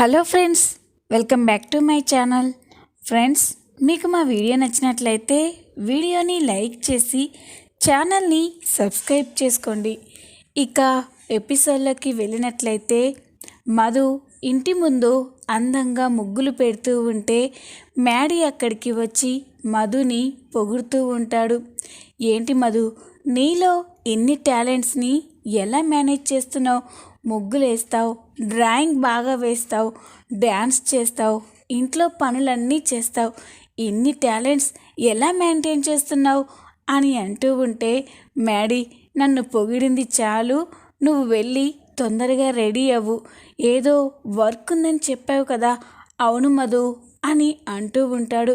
Hello friends welcome back to my channel. Friends మీకు మా video నచ్చినట్లయితే వీడియోని లైక్ చేసి ఛానల్ని సబ్స్క్రైబ్ చేసుకోండి. ఇక ఎపిసోడ్లోకి వెళ్ళినట్లయితే మధు ఇంటి ముందు అందంగా ముగ్గులు పెడుతూ ఉంటే మ్యాడీ అక్కడికి వచ్చి మధుని పొగుడుతూ ఉంటాడు. ఏంటి మధు నీలో ఎన్ని టాలెంట్స్ని ఎలా మేనేజ్ చేస్తున్నావు? ముగ్గులు వేస్తావు డ్రాయింగ్ బాగా వేస్తావు డ్యాన్స్ చేస్తావు ఇంట్లో పనులన్నీ చేస్తావు ఇన్ని టాలెంట్స్ ఎలా మెయింటైన్ చేస్తున్నావు అని అంటూ ఉంటే మ్యాడీ నన్ను పొగిడింది చాలు నువ్వు వెళ్ళి తొందరగా రెడీ అవ్వు. ఏదో వర్క్ ఉందని చెప్పావు కదా అవును మధు అని అంటూ ఉంటాడు.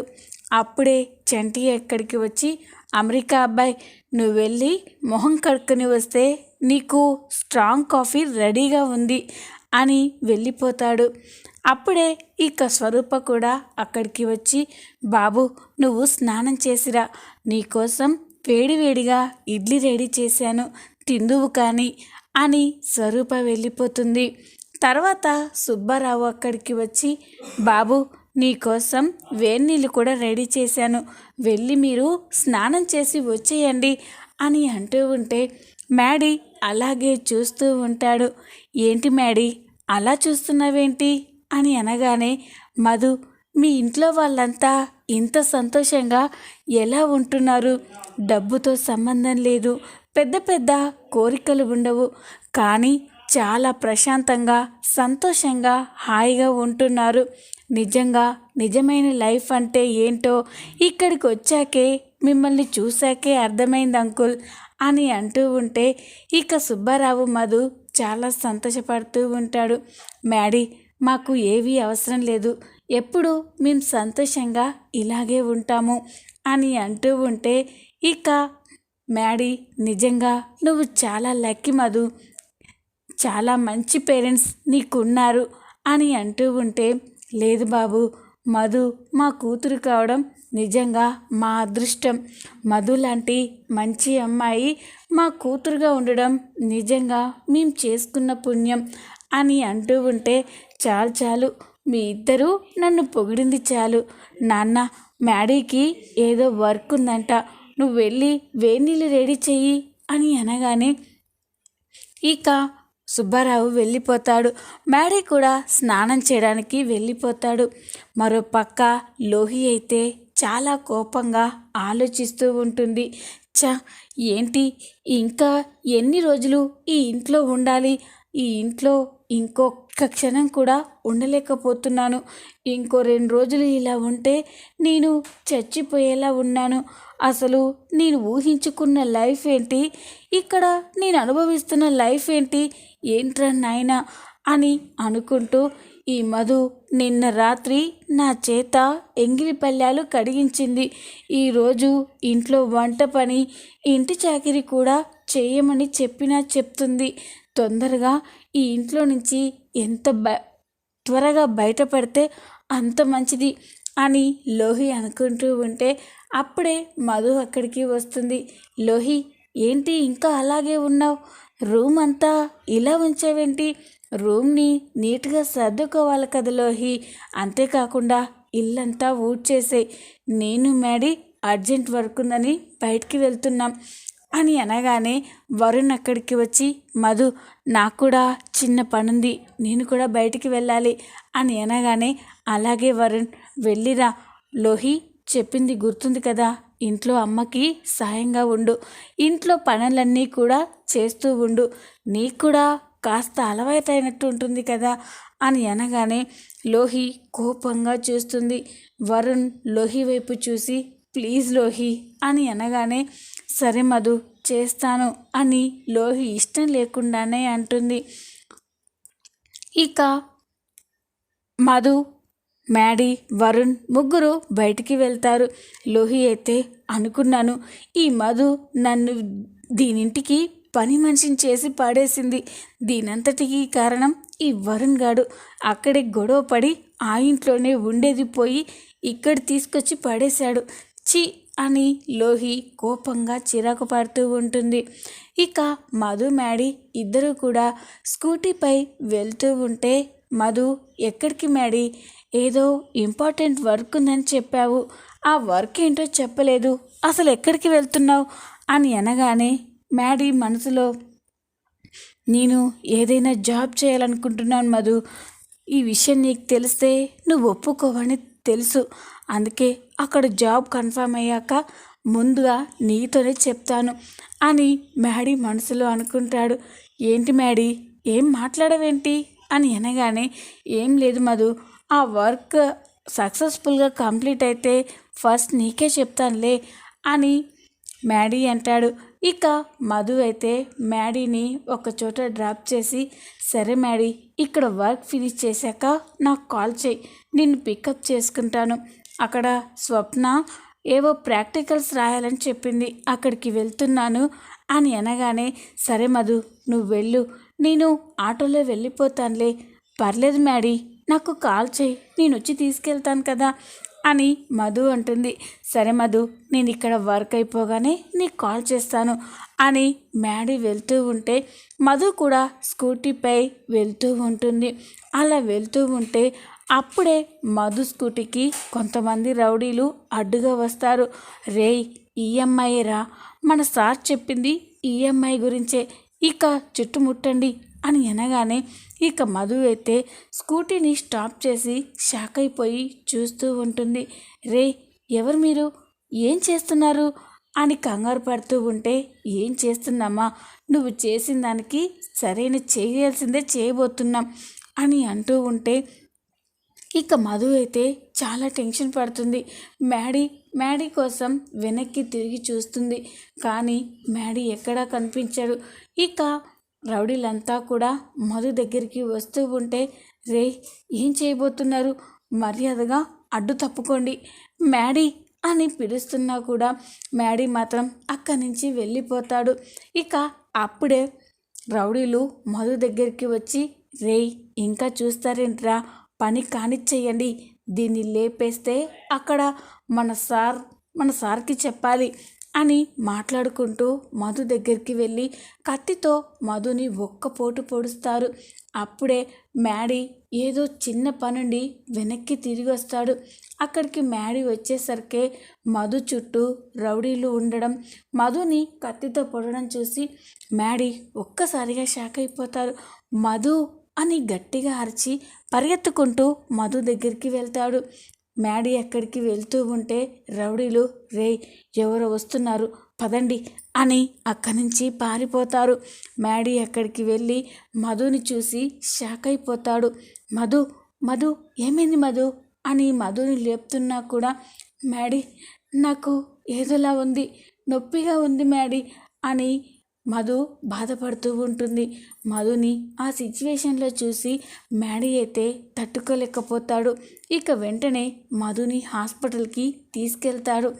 అప్పుడే చంటి ఎక్కడికి వచ్చి అమెరికా అబ్బాయి నువ్వు వెళ్ళి మొహం కడుక్కొని వస్తే నీకు స్ట్రాంగ్ కాఫీ రెడీగా ఉంది అని వెళ్ళిపోతాడు. అప్పుడే ఇక స్వరూప కూడా అక్కడికి వచ్చి బాబు నువ్వు స్నానం చేసిరా. నీకోసం వేడివేడిగా ఇడ్లీ రెడీ చేశాను. తిందువు కానీ అని స్వరూప వెళ్ళిపోతుంది. తర్వాత సుబ్బారావు అక్కడికి వచ్చి బాబు నీకోసం వేడినీళ్ళు కూడా రెడీ చేశాను. వెళ్ళి మీరు స్నానం చేసి వచ్చేయండి అని అంటూ ఉంటే మ్యాడీ అలాగే చూస్తూ ఉంటాడు. ఏంటి మ్యాడీ అలా చూస్తున్నావేంటి? అని అనగానే మధు మీ ఇంట్లో వాళ్ళంతా ఇంత సంతోషంగా ఎలా ఉంటున్నారు? డబ్బుతో సంబంధం లేదు పెద్ద పెద్ద కోరికలు ఉండవు కానీ చాలా ప్రశాంతంగా సంతోషంగా హాయిగా ఉంటున్నారు. నిజంగా నిజమైన లైఫ్ అంటే ఏంటో ఇక్కడికి వచ్చాకే మిమ్మల్ని చూశాకే అర్థమైంది అంకుల్ అని అంటూ ఉంటే ఇక సుబ్బారావు మధు చాలా సంతోషపడుతూ ఉంటాడు. మ్యాడీ మాకు ఏవీ అవసరం లేదు. ఎప్పుడు మేము సంతోషంగా ఇలాగే ఉంటాము అని అంటూ ఉంటే ఇక మ్యాడీ నిజంగా నువ్వు చాలా లక్కీ మధు. చాలా మంచి పేరెంట్స్ నీకున్నారు అని అంటూ ఉంటే లేదు బాబు మధు మా కూతురు కావడం నిజంగా మా అదృష్టం. మధు లాంటి మంచి అమ్మాయి మా కూతురుగా ఉండడం నిజంగా మేము చేసుకున్న పుణ్యం అని అంటూ ఉంటే చాలు చాలు. మీ ఇద్దరూ నన్ను పొగిడింది చాలు. నాన్న మ్యాడీకి ఏదో వర్క్ ఉందంట. నువ్వు వెళ్ళి వేణీళ్ళు రెడీ చెయ్యి అని అనగానే ఇక సుబ్బారావు వెళ్ళిపోతాడు. మ్యాడీ కూడా స్నానం చేయడానికి వెళ్ళిపోతాడు. మరో పక్క లోహి అయితే చాలా కోపంగా ఆలోచిస్తూ ఉంటుంది. చ ఏంటి? ఇంకా ఎన్ని రోజులు ఈ ఇంట్లో ఉండాలి? ఈ ఇంట్లో ఇంకొక క్షణం కూడా ఉండలేకపోతున్నాను. ఇంకో రెండు రోజులు ఇలా ఉంటే నేను చచ్చిపోయేలా ఉన్నాను. అసలు నేను ఊహించుకున్న లైఫ్ ఏంటి? ఇక్కడ నేను అనుభవిస్తున్న లైఫ్ ఏంటి? ఏంట్రా నాయన అని అనుకుంటూ ఈ మధు నిన్న రాత్రి నా చేత ఎంగిలి పళ్ళాలు కడిగించింది. ఈరోజు ఇంట్లో వంట పని ఇంటి చాకిరి కూడా చేయమని చెప్పినా చెప్తుంది. తొందరగా ఈ ఇంట్లో నుంచి ఎంత బ త్వరగా బయటపడితే అంత మంచిది అని లోహి అనుకుంటూ ఉంటే అప్పుడే మధు అక్కడికి వస్తుంది. లోహి ఏంటి ఇంకా అలాగే ఉన్నావు? రూమ్ అంతా ఇలా ఉంచావేంటి? రూమ్ని నీట్గా సర్దుకోవాలి కదా లోహి. అంతేకాకుండా ఇల్లంతా ఊడ్చేసే. నేను మేడీ అర్జెంట్ వర్క్ ఉందని బయటికి వెళ్తున్నాం. అని అనగానే వరుణ్ అక్కడికి వచ్చి మధు నాకు కూడా చిన్న పనుంది. నేను కూడా బయటికి వెళ్ళాలి అని అనగానే అలాగే వరుణ్ వెళ్ళిరా. లోహి చెప్పింది గుర్తుంది కదా ఇంట్లో అమ్మకి సాయంగా ఉండు. ఇంట్లో పనులన్నీ కూడా చేస్తూ ఉండు. నీకు కూడా కాస్త అలవాటైనట్టు ఉంటుంది కదా అని అనగానే లోహి కోపంగా చూస్తుంది. వరుణ్ లోహి వైపు చూసి ప్లీజ్ లోహి అని అనగానే సరే మధు చేస్తాను అని లోహి ఇష్టం లేకుండానే అంటుంది. ఇక మధు మ్యాడీ వరుణ్ ముగ్గురు బయటికి వెళ్తారు. లోహి అయితే అనుకున్నాను. ఈ మధు నన్ను దీనింటికి పని మనిషిని చేసి పాడేసింది. దీనంతటికి కారణం ఈ వరుణ్ గాడు. అక్కడే గొడవ పడి ఆ ఇంట్లోనే ఉండేది పోయి ఇక్కడ తీసుకొచ్చి పడేశాడు. చి అని లోహి కోపంగా చిరాకు పడుతూ ఉంటుంది. ఇక మధు మ్యాడీ ఇద్దరు కూడా స్కూటీపై వెళ్తూ ఉంటే మధు ఎక్కడికి మ్యాడీ? ఏదో ఇంపార్టెంట్ వర్క్ ఉందని చెప్పావు. ఆ వర్క్ ఏంటో చెప్పలేదు. అసలు ఎక్కడికి వెళ్తున్నావు? అని అనగానే మ్యాడీ మనసులో నేను ఏదైనా జాబ్ చేయాలనుకుంటున్నాను మధు. ఈ విషయం నీకు తెలిస్తే నువ్వు ఒప్పుకోవని తెలుసు. అందుకే అక్కడ జాబ్ కన్ఫర్మ్ అయ్యాక ముందుగా నీతోనే చెప్తాను అని మ్యాడీ మనసులో అనుకుంటాడు. ఏంటి మ్యాడీ? ఏం మాట్లాడవేంటి? అని అనగానే ఏం లేదు మధు. ఆ వర్క్ సక్సెస్ఫుల్గా కంప్లీట్ అయితే ఫస్ట్ నీకే చెప్తానులే అని మ్యాడీ అంటాడు. ఇక మధు అయితే మ్యాడీని ఒక చోట డ్రాప్ చేసి సరే మ్యాడీ ఇక్కడ వర్క్ ఫినిష్ చేశాక నాకు కాల్ చేయి నిన్ను పికప్ చేసుకుంటాను. అక్కడ స్వప్న ఏవో ప్రాక్టికల్స్ రాయాలని చెప్పింది అక్కడికి వెళ్తున్నాను అని అనగానే సరే మధు నువ్వు వెళ్ళు నేను ఆటోలో వెళ్ళిపోతానులే. పర్లేదు మ్యాడీ నాకు కాల్ చేయి నేను వచ్చి తీసుకెళ్తాను కదా అని మధు అంటుంది. సరే మధు నేను ఇక్కడ వర్క్ అయిపోగానే నీకు కాల్ చేస్తాను అని మ్యాడీ వెళ్తూ ఉంటే మధు కూడా స్కూటీపై వెళ్తూ ఉంటుంది. అలా వెళ్తూ ఉంటే అప్పుడే మధు స్కూటీకి కొంతమంది రౌడీలు అడ్డుగా వస్తారు. రేయ్ ఈఎంఐ రా. మన సార్ చెప్పింది ఈఎంఐ గురించే. ఇక చుట్టుముట్టండి అని అనగానే ఇక మధు అయితే స్కూటీని స్టాప్ చేసి షాక్ అయిపోయి చూస్తూ ఉంటుంది. రే ఎవరు మీరు? ఏం చేస్తున్నారు? అని కంగారు పడుతూ ఉంటే ఏం చేస్తున్నామా? నువ్వు చేసిన దానికి సరైన చేయాల్సిందే చేయబోతున్నాం అని అంటూ ఉంటే ఇక మధు అయితే చాలా టెన్షన్ పడుతుంది. మ్యాడీ మ్యాడీ కోసం వెనక్కి తిరిగి చూస్తుంది. కానీ మ్యాడీ ఎక్కడా కనిపించాడు. ఇక రౌడీలంతా కూడా మధు దగ్గరికి వస్తూ ఉంటే రే ఏం చేయబోతున్నారు? మర్యాదగా అడ్డు తప్పుకోండి. మ్యాడీ అని పిలుస్తున్నా కూడా మ్యాడీ మాత్రం అక్కడి నుంచి వెళ్ళిపోతాడు. ఇక అప్పుడే రౌడీలు మధు దగ్గరికి వచ్చి రేయ్ ఇంకా చూస్తారేంట్రా? పని కానిచ్చేయండి. దీన్ని లేపేస్తే అక్కడ మన సార్ మన సార్కి చెప్పాలి. అని మాట్లాడుకుంటూ మధు దగ్గరికి వెళ్ళి కత్తితో మధుని ఒక్క పోటు పొడుస్తారు. అప్పుడే మ్యాడీ ఏదో చిన్న పనుండి వెనక్కి తిరిగి వస్తాడు. అక్కడికి మ్యాడీ వచ్చేసరికి మధు చుట్టూ రౌడీలు ఉండడం మధుని కత్తితో పొడడం చూసి మ్యాడీ ఒక్కసారిగా షాక్ అయిపోతారు. మధు అని గట్టిగా అరిచి పరిగెత్తుకుంటూ మధు దగ్గరికి వెళ్తాడు. మ్యాడీ ఎక్కడికి వెళ్తూ ఉంటే రౌడీలు రే ఎవరో వస్తున్నారు పదండి అని అక్కడి నుంచి పారిపోతారు. మ్యాడీ ఎక్కడికి వెళ్ళి మధుని చూసి షాక్ అయిపోతాడు. మధు మధు ఏమైంది మధు? అని మధుని లేపుతున్నా కూడా మ్యాడీ నాకు ఏదోలా ఉంది నొప్పిగా ఉంది మ్యాడీ అని మధు బాధపడుతూ ఉంటుంది. మధుని ఆ సిచ్యువేషన్లో చూసి మ్యాడీ అయితే తట్టుకోలేకపోతాడు. ఇక వెంటనే మధుని హాస్పిటల్కి తీసుకెళ్తాడు.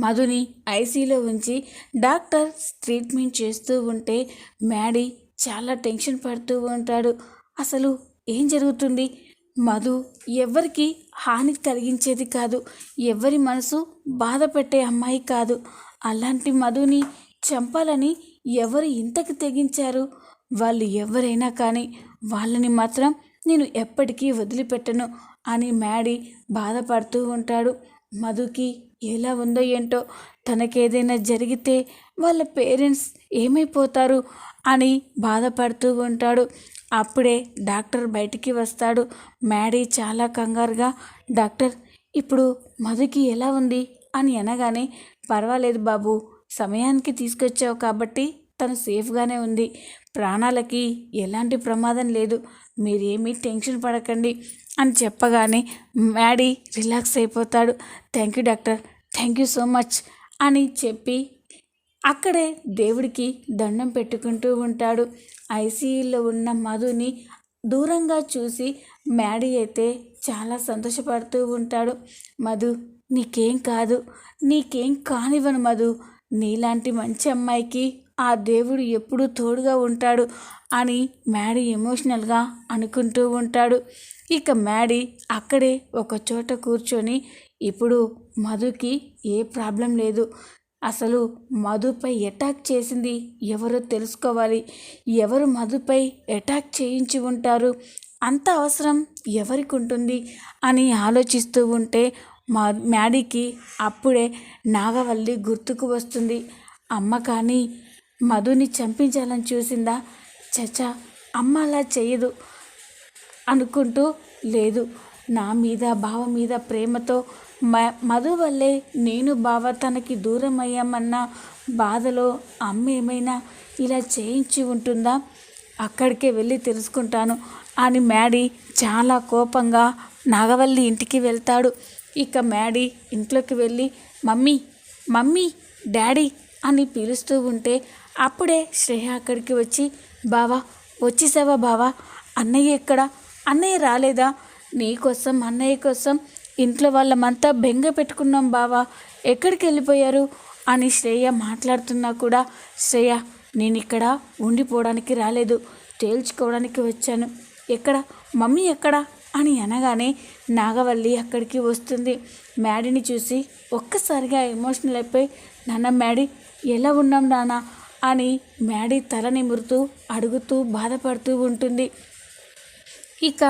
మధుని ఐసీలో ఉంచి డాక్టర్ ట్రీట్మెంట్ చేస్తూ ఉంటే మ్యాడీ చాలా టెన్షన్ పడుతూ ఉంటాడు. అసలు ఏం జరుగుతుంది? మధు ఎవరికి హాని కలిగించేది కాదు. ఎవరి మనసు బాధ పెట్టే అమ్మాయి కాదు. అలాంటి మధుని చంపాలని ఎవరు ఇంతకు తెగించారు? వాళ్ళు ఎవరైనా కానీ వాళ్ళని మాత్రం నేను ఎప్పటికీ వదిలిపెట్టను అని మ్యాడీ బాధపడుతూ ఉంటాడు. మధుకి ఎలా ఉందో ఏంటో తనకేదైనా జరిగితే వాళ్ళ పేరెంట్స్ ఏమైపోతారు అని బాధపడుతూ ఉంటాడు. అప్పుడే డాక్టర్ బయటికి వస్తాడు. మ్యాడీ చాలా కంగారుగా డాక్టర్ ఇప్పుడు మధుకి ఎలా ఉంది? అని అనగానే పర్వాలేదు బాబు సమయానికి తీసుకొచ్చావు కాబట్టి తను సేఫ్గానే ఉంది. ప్రాణాలకి ఎలాంటి ప్రమాదం లేదు. మీరేమీ టెన్షన్ పడకండి అని చెప్పగానే మ్యాడీ రిలాక్స్ అయిపోతాడు. Thank you doctor. Thank you so much అని చెప్పి అక్కడే దేవుడికి దండం పెట్టుకుంటూ ఉంటాడు. ఐసీయూలో ఉన్న మధుని దూరంగా చూసి మ్యాడీ అయితే చాలా సంతోషపడుతూ ఉంటాడు. మధు నీకేం కాదు. నీకేం కానివ్వను మధు. నీలాంటి మంచి అమ్మాయికి ఆ దేవుడు ఎప్పుడూ తోడుగా ఉంటాడు అని మ్యాడీ ఎమోషనల్గా అనుకుంటూ ఉంటాడు. ఇక మ్యాడీ అక్కడే ఒక చోట కూర్చొని ఇప్పుడు మధుకి ఏ ప్రాబ్లం లేదు. అసలు మధుపై అటాక్ చేసింది ఎవరో తెలుసుకోవాలి. ఎవరు మధుపై అటాక్ చేయించి ఉంటారు? అంత అవసరం ఎవరికి ఉంటుంది? అని ఆలోచిస్తూ ఉంటే మా మ్యాడీకి అప్పుడే నాగవల్లి గుర్తుకు వస్తుంది. అమ్మ కానీ మధుని చంపించాలని చూసిందా? చచా అమ్మ అలా చేయదు అనుకుంటూ లేదు. నా మీద బావ మీద ప్రేమతో మ మధు వల్లే నేను బావ తనకి దూరం అయ్యామన్న బాధలో అమ్మ ఏమైనా ఇలా చేయించి ఉంటుందా? అక్కడికే వెళ్ళి తెలుసుకుంటాను అని మ్యాడీ చాలా కోపంగా నాగవల్లి ఇంటికి వెళ్తాడు. ఇక మ్యాడీ ఇంట్లోకి వెళ్ళి మమ్మీ మమ్మీ డాడీ అని పిలుస్తూ ఉంటే అప్పుడే శ్రేయ అక్కడికి వచ్చి బావా వచ్చేసావా బావా? అన్నయ్య ఎక్కడ? అన్నయ్య రాలేదా? నీకోసం అన్నయ్య కోసం ఇంట్లో వాళ్ళమంతా బెంగ పెట్టుకున్నాం బావా. ఎక్కడికి వెళ్ళిపోయారు? అని శ్రేయ మాట్లాడుతున్నా కూడా శ్రేయ నేను ఇక్కడ ఉండిపోవడానికి రాలేదు. తేల్చుకోవడానికి వచ్చాను. ఎక్కడ? మమ్మీ ఎక్కడ? అని అనగానే నాగవల్లి అక్కడికి వస్తుంది. మ్యాడీని చూసి ఒక్కసారిగా ఎమోషనల్ అయిపోయి నాన్న మ్యాడీ ఎలా ఉన్నాం నాన్న? అని మ్యాడీ తల నిమురుతూ అడుగుతూ బాధపడుతూ ఉంటుంది. ఇక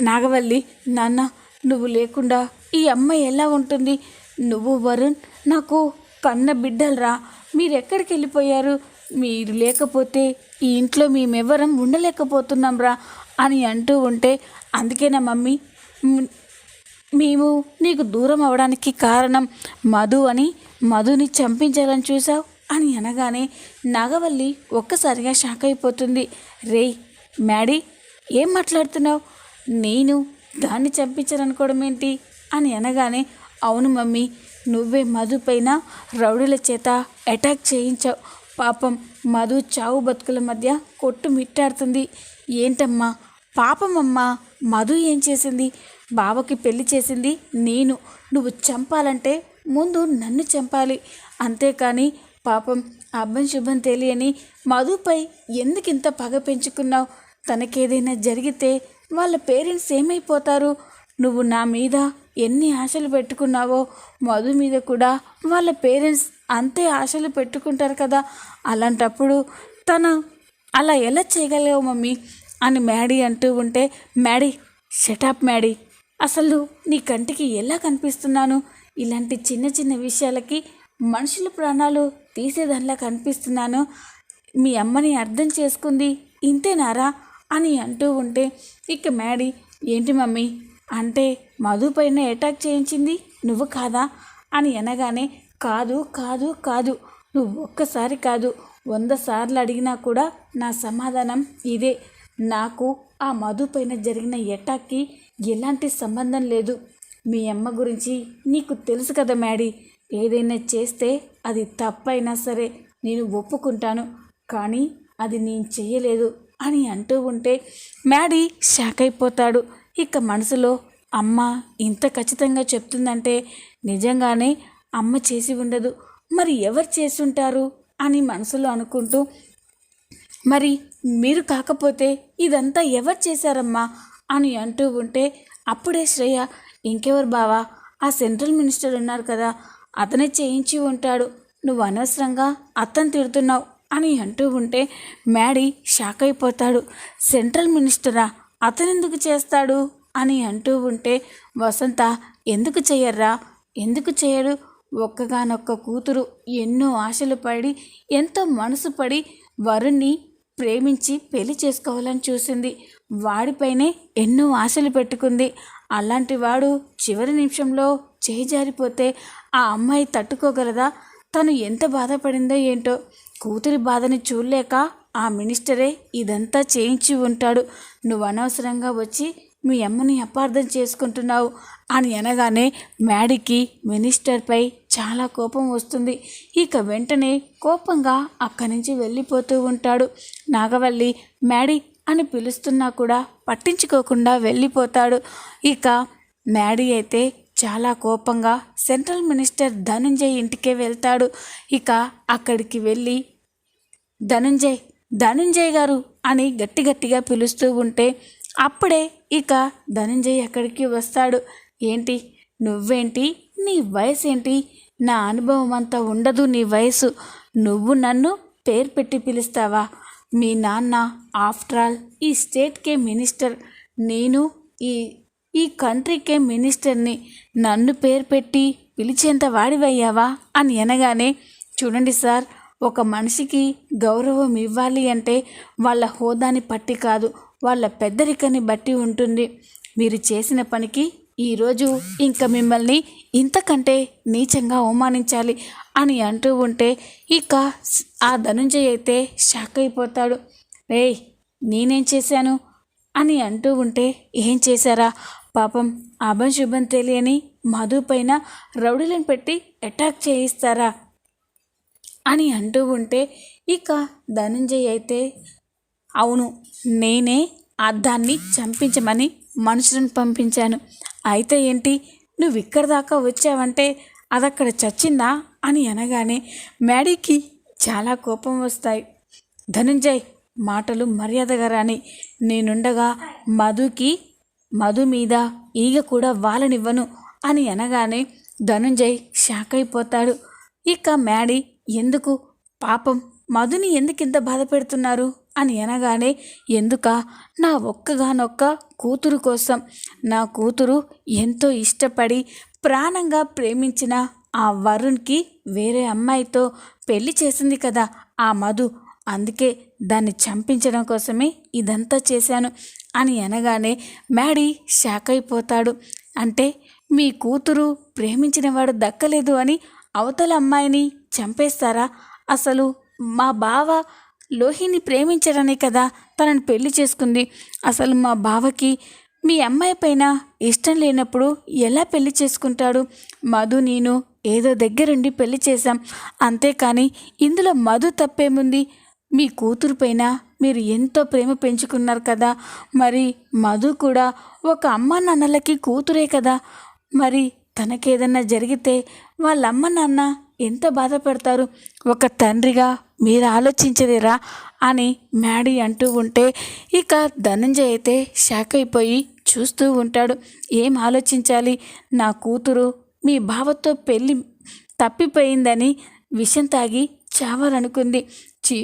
నాగవల్లి నాన్న నువ్వు లేకుండా ఈ అమ్మాయి ఎలా ఉంటుంది? నువ్వు వరుణ్ నాకు కన్న బిడ్డలరా. మీరు ఎక్కడికి వెళ్ళిపోయారు మీరు లేకపోతే ఈ ఇంట్లో మేమెవరం ఉండలేకపోతున్నాం రా అని అంటూ ఉంటే అందుకేనా మమ్మీ? మేము నీకు దూరం అవడానికి కారణం మధు అని మధుని చంపించాలని చూసావు అని అనగానే నాగవల్లి ఒక్కసారిగా షాక్ అయిపోతుంది. రేయ్ మ్యాడీ ఏం మాట్లాడుతున్నావు? నేను దాన్ని చంపించాలనుకోవడం ఏంటి అని అనగానే అవును మమ్మీ నువ్వే మధు పైన రౌడీల చేత అటాక్ చేయించావు. పాపం మధు చావు బతుకుల మధ్య కొట్టు మిట్టాడుతుంది. ఏంటమ్మా పాపమమ్మ మధు ఏం చేసింది? బావకి పెళ్ళి చేసింది నేను. నువ్వు చంపాలంటే ముందు నన్ను చంపాలి. అంతేకాని పాపం అబ్బం శుభం తెలియని మధుపై ఎందుకింత పగ పెంచుకున్నావు? తనకేదైనా జరిగితే వాళ్ళ పేరెంట్స్ ఏమైపోతారు? నువ్వు నా మీద ఎన్ని ఆశలు పెట్టుకున్నావో మధు మీద కూడా వాళ్ళ పేరెంట్స్ అంతే ఆశలు పెట్టుకుంటారు కదా. అలాంటప్పుడు తను అలా ఎలా చేయగలవు మమ్మీ? అని మ్యాడీ అంటూ ఉంటే మ్యాడీ షటాప్ మ్యాడీ. అసలు నీ కంటికి ఎలా కనిపిస్తున్నాను? ఇలాంటి చిన్న చిన్న విషయాలకి మనుషుల ప్రాణాలు తీసేదానిలా కనిపిస్తున్నాను. మీ అమ్మని అర్థం చేసుకుంది ఇంతేనారా? అని అంటూ ఉంటే ఇక మ్యాడీ ఏంటి మమ్మీ? అంటే మధు పైన అటాక్ చేయించింది నువ్వు కాదా? అని అనగానే కాదు కాదు కాదు. నువ్వు ఒక్కసారి కాదు వంద సార్లు అడిగినా కూడా నా సమాధానం ఇదే. నాకు ఆ మధు పైన జరిగిన ఎటాక్కి ఎలాంటి సంబంధం లేదు. మీ అమ్మ గురించి నీకు తెలుసు కదా మ్యాడీ. ఏదైనా చేస్తే అది తప్పైనా సరే నేను ఒప్పుకుంటాను. కానీ అది నేను చెయ్యలేదు అని అంటూ ఉంటే మ్యాడీ షాక్ అయిపోతాడు. ఇక మనసులో అమ్మ ఇంత ఖచ్చితంగా చెప్తుందంటే నిజంగానే అమ్మ చేసి ఉండదు. మరి ఎవరు చేసి ఉంటారు అని మనసులో అనుకుంటూ మరి మీరు కాకపోతే ఇదంతా ఎవరు చేశారమ్మా అని అంటూ ఉంటే అప్పుడే శ్రేయ ఇంకెవరు బావా? ఆ సెంట్రల్ మినిస్టర్ ఉన్నారు కదా అతనే చేయించి ఉంటాడు. నువ్వు అనవసరంగా అతను తిడుతున్నావు అని అంటూ ఉంటే మ్యాడీ షాక్ అయిపోతాడు. సెంట్రల్ మినిస్టరా? అతనెందుకు చేస్తాడు? అని అంటూ ఉంటే వసంత ఎందుకు చేయర్రా ఎందుకు చేయడు ఒక్కగానొక్క కూతురు ఎన్నో ఆశలు పడి ఎంతో మనసు పడి వరుణ్ణి ప్రేమించి పెళ్ళి చేసుకోవాలని చూసింది. వాడిపైనే ఎన్నో ఆశలు పెట్టుకుంది. అలాంటి వాడు చివరి నిమిషంలో చేయి జారిపోతే ఆ అమ్మాయి తట్టుకోగలదా? తను ఎంత బాధపడిందో ఏంటో? కూతురి బాధని చూడలేక ఆ మినిస్టరే ఇదంతా చేయించి ఉంటాడు. నువ్వు అనవసరంగా వచ్చి మీ అమ్మని అపార్థం చేసుకుంటున్నావు అని అనగానే మ్యాడీకి మినిస్టర్పై చాలా కోపం వస్తుంది. ఇక వెంటనే కోపంగా అక్కడి నుంచి వెళ్ళిపోతూ ఉంటాడు. నాగవల్లి మ్యాడీ అని పిలుస్తున్నా కూడా పట్టించుకోకుండా వెళ్ళిపోతాడు. ఇక మ్యాడీ అయితే చాలా కోపంగా సెంట్రల్ మినిస్టర్ ధనుంజయ్ ఇంటికే వెళ్తాడు. ఇక అక్కడికి వెళ్ళి ధనుంజయ్ ధనుంజయ్ గారు అని గట్టి గట్టిగా పిలుస్తూ ఉంటే అప్పుడే ఇక ధనుంజయ్ అక్కడికి వస్తాడు. ఏంటి? నువ్వేంటి? నీ వయసు ఏంటి నా అనుభవం అంతా ఉండదు నీ వయసు. నువ్వు నన్ను పేరు పెట్టి పిలుస్తావా? మీ నాన్న ఆఫ్టర్ ఆల్ ఈ స్టేట్కే మినిస్టర్. నేను ఈ ఈ కంట్రీకే మినిస్టర్ని. నన్ను పేరు పెట్టి పిలిచేంత వాడివయ్యావా? అని అనగానే చూడండి సార్ ఒక మనిషికి గౌరవం ఇవ్వాలి అంటే వాళ్ళ హోదాని పట్టి కాదు వాళ్ళ పెద్దరికని బట్టి ఉంటుంది. మీరు చేసిన పనికి ఈరోజు ఇంకా మిమ్మల్ని ఇంతకంటే నీచంగా అవమానించాలి అని అంటూ ఉంటే ఇక ఆ ధనుంజయ్ అయితే షాక్ అయిపోతాడు. రే నేనేం చేశాను? అని అంటూ ఉంటే ఏం చేశారా? పాపం అభంశుభం తెలియని మధు పైన రౌడీలను పెట్టి అటాక్ చేయిస్తారా? అని అంటూ ఉంటే ఇక ధనుంజయ్ అయితే అవును నేనే ఆ దాన్ని చంపించమని మనుషులను పంపించాను. అయితే ఏంటి? నువ్వు ఇక్కడ దాకా వచ్చావంటే అదక్కడ చచ్చిందా? అని అనగానే మ్యాడీకి చాలా కోపం వస్తాయి. ధనుంజయ్ మాటలు మర్యాదగా రాని నేనుండగా మధుకి మధు మీద ఈగ కూడా వాలనివ్వను అని అనగానే ధనుంజయ్ షాక్ అయిపోతాడు ఇక మ్యాడీ ఎందుకు? పాపం మధుని ఎందుకింత బాధ పెడుతున్నారు అని అనగానే ఎందుక? నా ఒక్కగానొక్క కూతురు కోసం. నా కూతురు ఎంతో ఇష్టపడి ప్రాణంగా ప్రేమించిన ఆ వరుణ్కి వేరే అమ్మాయితో పెళ్ళి చేసింది కదా ఆ మధు. అందుకే దాన్ని చంపించడం కోసమే ఇదంతా చేశాను అని అనగానే మ్యాడీ షాక్ అయిపోతాడు. అంటే మీ కూతురు ప్రేమించినవాడు దక్కలేదు అని అవతల అమ్మాయిని చంపేస్తారా? అసలు మా బావ లోహిని ప్రేమించడనే కదా తనని పెళ్ళి చేసుకుంది. అసలు మా బావకి మీ అమ్మాయి పైన ఇష్టం లేనప్పుడు ఎలా పెళ్ళి చేసుకుంటాడు? మధు నేను ఏదో దగ్గరుండి పెళ్ళి చేశాం. అంతేకాని ఇందులో మధు తప్పేముంది? మీ కూతురు పైన మీరు ఎంతో ప్రేమ పెంచుకున్నారు కదా. మరి మధు కూడా ఒక అమ్మ నాన్నలకి కూతురే కదా. మరి తనకేదన్నా జరిగితే వాళ్ళ అమ్మ నాన్న ఎంత బాధపడతారు? ఒక తండ్రిగా మీరు ఆలోచించలేరా? అని మ్యాడీ అంటూ ఉంటే ఇక ధనంజయ్ అయితే షాక్ అయిపోయి చూస్తూ ఉంటాడు. ఏం ఆలోచించాలి? నా కూతురు మీ బావతో పెళ్ళి తప్పిపోయిందని విషం తాగి చావాలనుకుంది. చి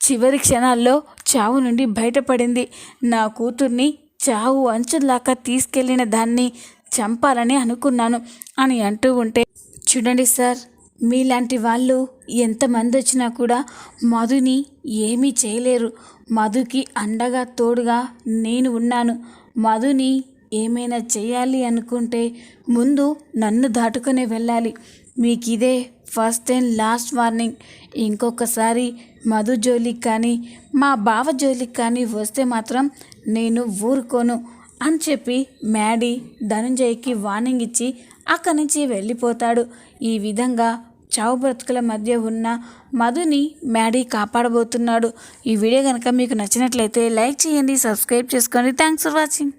చివరి క్షణాల్లో చావు నుండి బయటపడింది. నా కూతుర్ని చావు అంచులాగా తీసుకెళ్ళిన దాన్ని చంపాలని అనుకున్నాను అని అంటూ ఉంటే చూడండి సార్ మీలాంటి వాళ్ళు ఎంతమంది వచ్చినా కూడా మధుని ఏమీ చేయలేరు. మధుకి అండగా తోడుగా నేను ఉన్నాను. మధుని ఏమైనా చేయాలి అనుకుంటే ముందు నన్ను దాటుకునే వెళ్ళాలి. మీకు ఇదే ఫస్ట్ అండ్ లాస్ట్ వార్నింగ్. ఇంకొకసారి మధు జోలికి కానీ మా బావ జోలికి కానీ వస్తే మాత్రం నేను ఊరుకోను అని చెప్పి మ్యాడీ ధనంజయ్కి వార్నింగ్ ఇచ్చి అక్కడి నుంచి వెళ్ళిపోతాడు. ఈ విధంగా చావు బ్రతుకుల మధ్య ఉన్న మధుని మ్యాడీ కాపాడబోతున్నాడు. ఈ వీడియో కనుక మీకు నచ్చినట్లయితే లైక్ చేయండి సబ్స్క్రైబ్ చేసుకోండి. Thanks for watching.